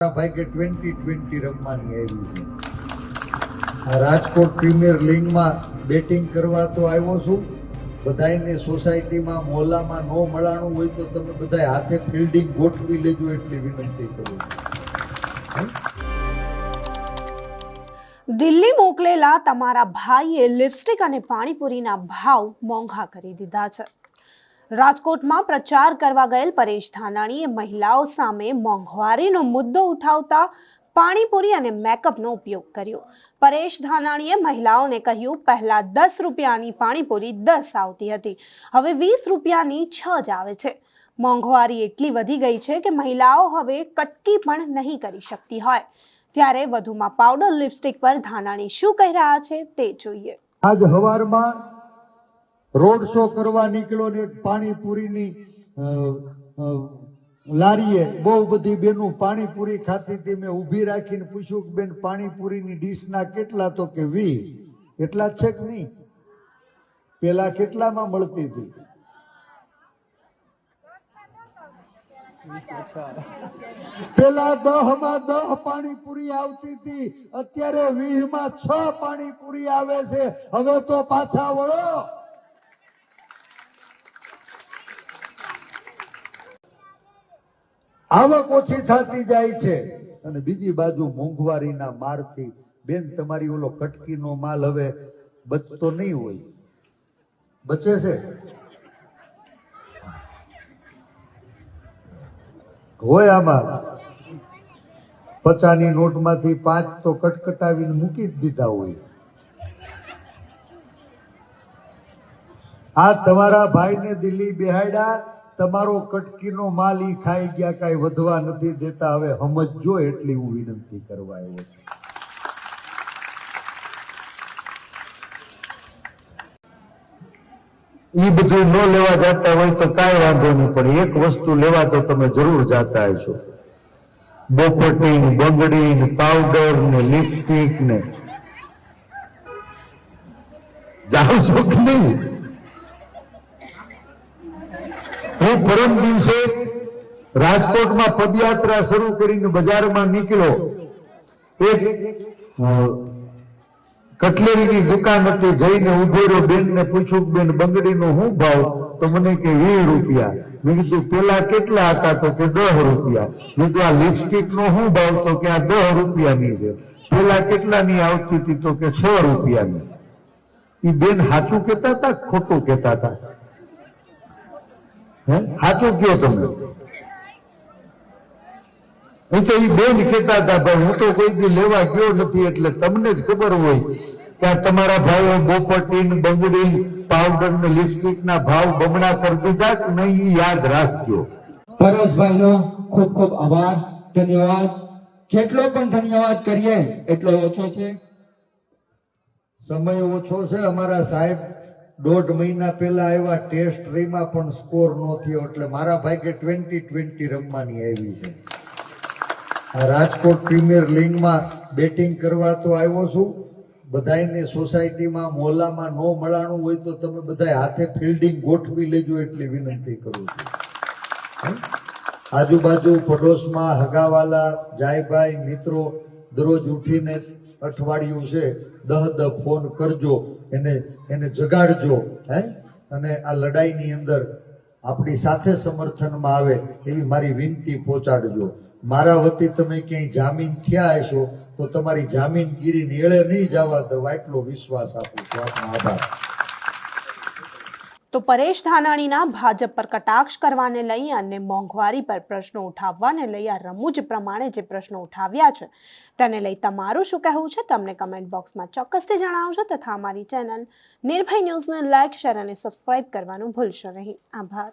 કે twenty twenty રમવાની આવી છે. આ રાજકોટ પ્રીમિયર લીગમાં બેટિંગ કરવા તો આવ્યો છું. બધાયને સોસાયટીમાં, મોહલ્લામાં ન મળાણું હોય તો તમે બધા હાથે ફિલ્ડિંગ ગોઠવી લેજો એટલી વિનંતી કરું દિલ્હી મોકલેલા તમારા ભાઈએ લિપસ્ટિક અને પાણીપુરીના ભાવ મોંઘા કરી દીધા છે. રાજકોટમાં પ્રચાર કરવા ગયેલ પરેશ ધાનાણીએ મહિલાઓ સામે મોંઘવારીનો મુદ્દો ઉઠાવતા પાણીપુરી અને મેકઅપનો ઉપયોગ કર્યો. પરેશ ધાનાણીએ મહિલાઓને કહ્યું, પહેલા દસ રૂપિયાની પાણીપુરી દસ આવતી હતી. હવે વીસ રૂપિયાની છ જ આવે છે. મોંઘવારી એટલી વધી ગઈ છે કે મહિલાઓ હવે કટકી પણ નહીં કરી શકતી હોય. ત્યારે વધુમાં પાવડર લિપસ્ટિક પર ધાનાણી શું કહી રહ્યા છે તે જોઈએ. આજ હવારમાં રોડ શો કરવા નીકળ્યો ને પાણીપુરીની લારીએ બહુ બધી બેનું પાણીપુરી ખાતી હતી મેં ઊભી રાખીને પૂછ્યું કે બેન પાણીપુરીની ડીશના કેટલા તો કે વી એટલા છે કે નહીં? પેલા કેટલામાં મળતી હતી? પેલા દહમાં દહ પાણીપુરી આવતી હતી, અત્યારે વીહમાં છ પાણીપુરી આવે છે. હવે તો પાછા વળો. આવક ઓછી થતી જાય છે. અને બીજી બાજુ મોંઘવારીના મારથી બેન તમારી ઓલો કટકીનો માલ હવે બચતો નહીં હોય. બચે છે? હોય આમાં. પચાની નોટમાંથી પાંચ તો કટકટાવીને મૂકી જ દીધા હોય. આ તમારા ભાઈને દિલ્હી બેહાડ્યા તમારો કટકીનો માલ ઈ ખાઈ ગયા કાંઈ વધવા નથી દેતા. હવે સમજો એટલી હું વિનંતી કરવા આવ્યો છું. એ બધું ન લેવા જતા હોય તો કાંઈ વાંધો નહીં, પણ એક વસ્તુ લેવા તો તમે જરૂર જાતા હશો. બોપટી બંગડી ને પાવડર ને લિપસ્ટિક ને. જાઓ છો કે નહીં? હું પરમ દિવસે રાજકોટમાં પદયાત્રા શરૂ કરીને બજારમાં નીકળ્યો એક કટલેરીની દુકાન હતી, જઈને ઊભો રહ્યો, બેનને પૂછ્યું બેન, બંગડીનો શું ભાવ? તો મને કે વીસ રૂપિયા. મેં કીધું, પેલા કેટલા હતા? તો કે દસ રૂપિયા. મેં કીધું, આ લિપસ્ટિક નો શું ભાવ? તો કે, આ દસ રૂપિયાની છે. પેલા કેટલાની આવતી હતી? તો કે, છ રૂપિયાની. એ બેન સાચું કહેતા હતા ખોટું કહેતા હતા? સાચું કયો તમે એ તો એ બેન કહેતા હતા, ભાઈ, હું તો કોઈ દી લેવા ગયો નથી, એટલે તમને જ ખબર હોય કે આ તમારા ભાઈઓ બોપટી ને બંગડી પાવડર ને લિપસ્ટિક ના ભાવ બમણા કરી દીધા કે નહીં યાદ રાખજો. પરેશભાઈનો ખૂબ ખૂબ આભાર, ધન્યવાદ. જેટલો પણ ધન્યવાદ કરીએ, એટલો ઓછો છે. સમય ઓછો છે અમારા સાહેબ. દોઢ મહિના પહેલા આવ્યા ટેસ્ટ રીમાં પણ સ્કોર ન થયો. એટલે મારા કે ટ્વેન્ટી ટ્વેન્ટી રમવાની આવી છે. આ રાજકોટ પ્રીમિયર લીગમાં બેટિંગ કરવા તો આવ્યો છું. બધાને સોસાયટીમાં મોહલ્લામાં ન મળાણું હોય તો તમે બધા હાથે ફિલ્ડિંગ ગોઠવી લેજો એટલી વિનંતી કરું છું? આજુબાજુ પડોશમાં હગાવાલા, જાયભાઈ, મિત્રો દરરોજ ઉઠીને અઠવાડિયું છે, દહ દહ ફોન કરજો, એને એને જગાડજો, હે? અને આ લડાઈની અંદર આપણી સાથે સમર્થનમાં આવે એવી મારી વિનંતી પહોંચાડજો. મારા વતી તમે ક્યાંય જામીન થયા હશો, તો તમારી જામીનગીરી નેળે નહીં જવા દવા એટલો વિશ્વાસ આપું છું. આપનો આભાર. તો પરેશ ધાનાણીના ભાજપ પર કટાક્ષ કરવાને લઈ અને મોંઘવારી પર પ્રશ્નો ઉઠાવવાને લઈ આ રમૂજ પ્રમાણે જે પ્રશ્નો ઉઠાવ્યા છે તેને લઈ તમારું શું કહેવું છે તમને કમેન્ટ બોક્સમાં ચોક્કસથી જણાવજો તથા અમારી ચેનલ નિર્ભય ન્યૂઝને લાઇક શેર અને સબસ્ક્રાઇબ કરવાનું ભૂલશો નહીં. આભાર.